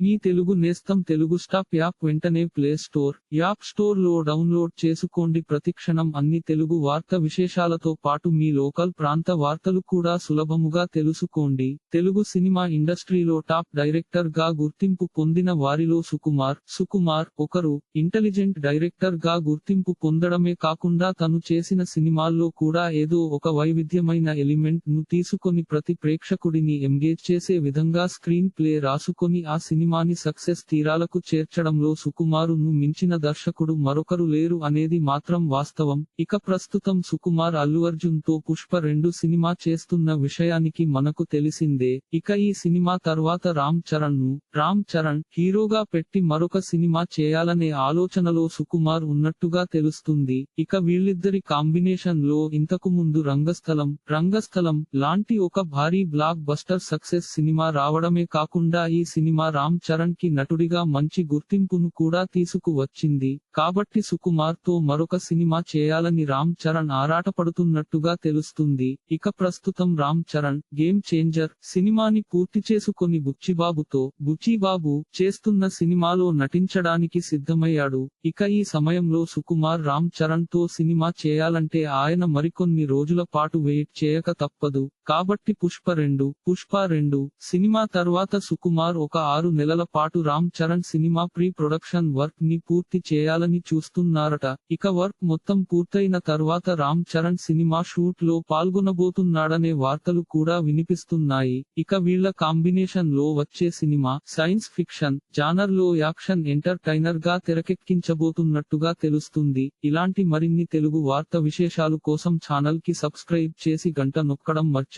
మీ తెలుగు నేస్తం Telugu stop app వెంటనే play store app స్టోర్లో డౌన్లోడ్ చేసుకోండి. ప్రతిక్షణం అన్ని తెలుగు వార్త విశేషాలతో పాటు మీ లోకల్ ప్రాంత వార్తలు కూడా సులభముగా తెలుసుకోండి. తెలుగు సినిమా ఇండస్ట్రీలో టాప్ డైరెక్టర్గా గుర్తింపు పొందిన వారిలో సుకుమార్ సుకుమార్ ఒకరు ఇంటెలిజెంట్ డైరెక్టర్గా గుర్తింపు పొందడమే కాకుండా తను చేసిన సినిమాల్లో కూడా ఏదో ఒక వైవిధ్యమైన ఎలిమెంట్ను తీసుకొని ప్రతి ప్రేక్షకుడిని ఎంగేజ్ చేసే విధంగా స్క్రీన్ ప్లే రాసుకొని ఆ సినిమా సినిమాని సక్సెస్ తీరాలకు చేర్చడంలో సుకుమారును మించిన దర్శకుడు మరొకరు లేరు అనేది మాత్రం వాస్తవం. ఇక ప్రస్తుతం సుకుమార్ అల్లు అర్జున్తో పుష్ప రెండు సినిమా చేస్తున్న విషయానికి మనకు తెలిసిందే. ఇక ఈ సినిమా తర్వాత రామ్ చరణ్ను రామ్ చరణ్ హీరోగా పెట్టి మరొక సినిమా చేయాలనే ఆలోచనలో సుకుమార్ ఉన్నట్టుగా తెలుస్తుంది. ఇక వీళ్ళిద్దరి కాంబినేషన్లో ఇంతకు ముందు రంగస్థలం రంగస్థలం లాంటి ఒక భారీ బ్లాక్ బస్టర్ సక్సెస్ సినిమా రావడమే కాకుండా ఈ సినిమా రామ్ చరణ్కి నటుడిగా మంచి గుర్తింపును కూడా తీసుకువచ్చింది. కాబట్టి సుకుమార్తో మరొక సినిమా చేయాలని రామ్ చరణ్ ఆరాటపడుతున్నట్టుగా తెలుస్తుంది. ఇక ప్రస్తుతం రామ్ చరణ్ గేమ్ చేంజర్ సినిమాని పూర్తి చేసుకొని బుచ్చిబాబుతో బుచ్చిబాబు చేస్తున్న సినిమాలో నటించడానికి సిద్ధమయ్యాడు. ఇక ఈ సమయంలో సుకుమార్ రామ్ చరణ్తో సినిమా చేయాలంటే ఆయన మరికొన్ని రోజుల పాటు వెయిట్ చేయక తప్పదు. కాబట్టి పుష్ప రెండు పుష్ప రెండు సినిమా తర్వాత సుకుమార్ ఒక ఆరు నెలల పాటు Ram Charan cinema pre production వర్క్ని పూర్తి చేయాలని చూస్తున్నారట. ఇక వర్క్ మొత్తం పూర్తయిన తర్వాత రామ్ చరణ్ సినిమా షూట్లో పాల్గొనబోతున్నాడనే వార్తలు కూడా వినిపిస్తున్నాయి. ఇక వీళ్ళ కాంబినేషన్లో వచ్చే సినిమా సైన్స్ ఫిక్షన్ జానర్లో యాక్షన్ ఎంటర్టైనర్గా తెరకెక్కించబోతున్నట్టుగా తెలుస్తుంది. ఇలాంటి మరిన్ని తెలుగు వార్త విశేషాలు కోసం ఛానల్కి సబ్స్క్రైబ్ చేసి గంట నొక్కడం మర్చి